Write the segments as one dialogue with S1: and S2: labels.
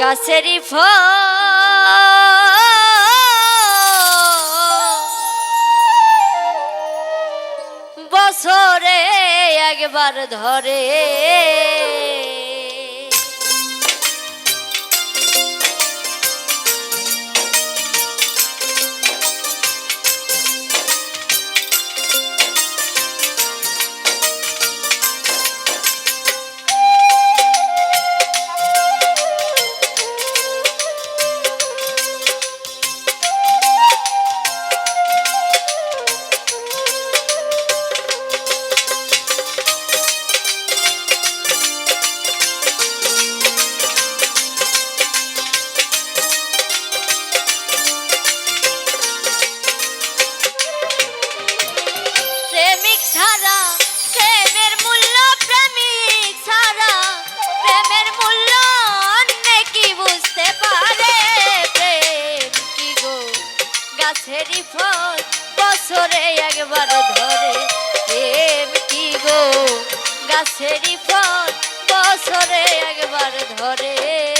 S1: গাছের বছরে একবার ধরে প্রেমেরই ফল বছরে একবার ধরে। কি গো? গাছেরই ফল বছরে একবার ধরে।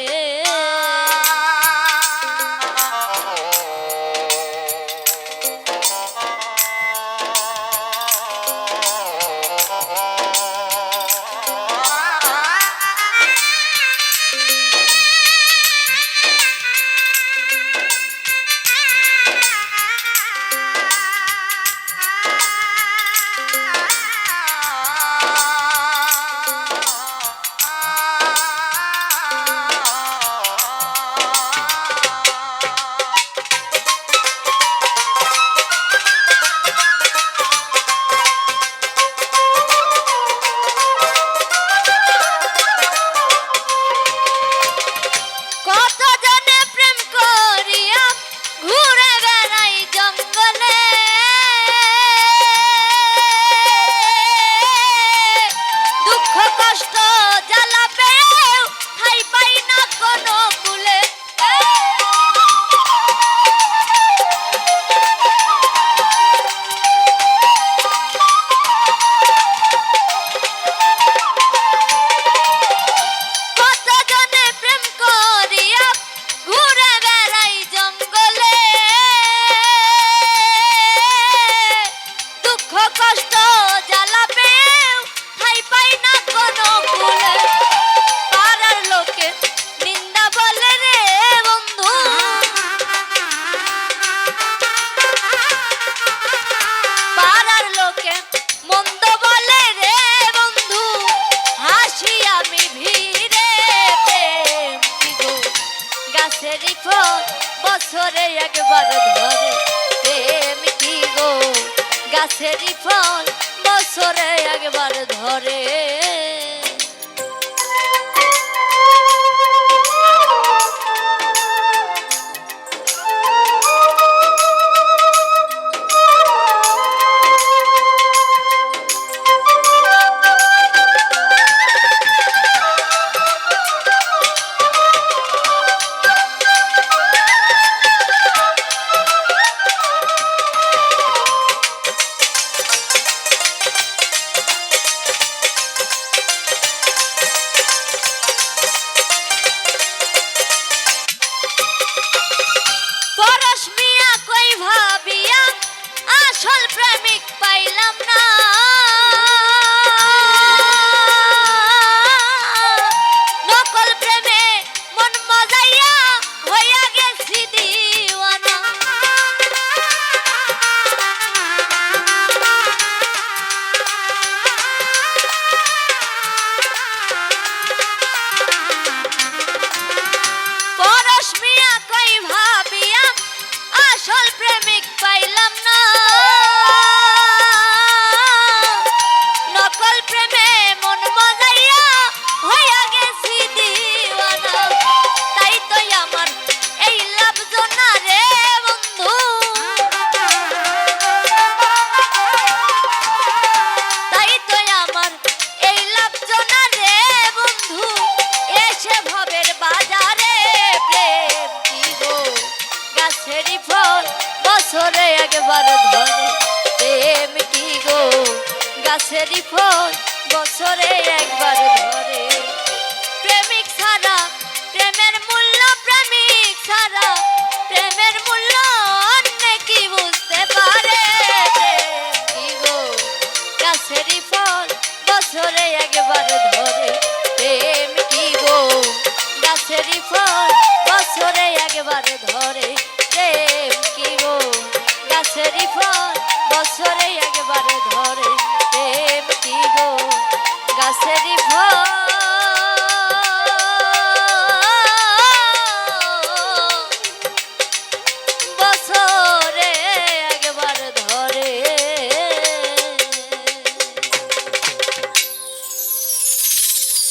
S1: গাছেরই ফল বছরে একবার ধরে। প্রেমিক পাইলাম না। গাছেরই বছরে একবার ধরে। প্রেমিক ছাড়া প্রেমের মূল্য, প্রেমিক ছাড়া প্রেমের মূল্য অন্যে কি বুঝতে পারে। গাছেরই ফল বছরে একবার ধরে। প্রেম কি গো গাছেরই ফল বছরে একবার ধরে। প্রেম কি গো গাছেরই ফল বছরে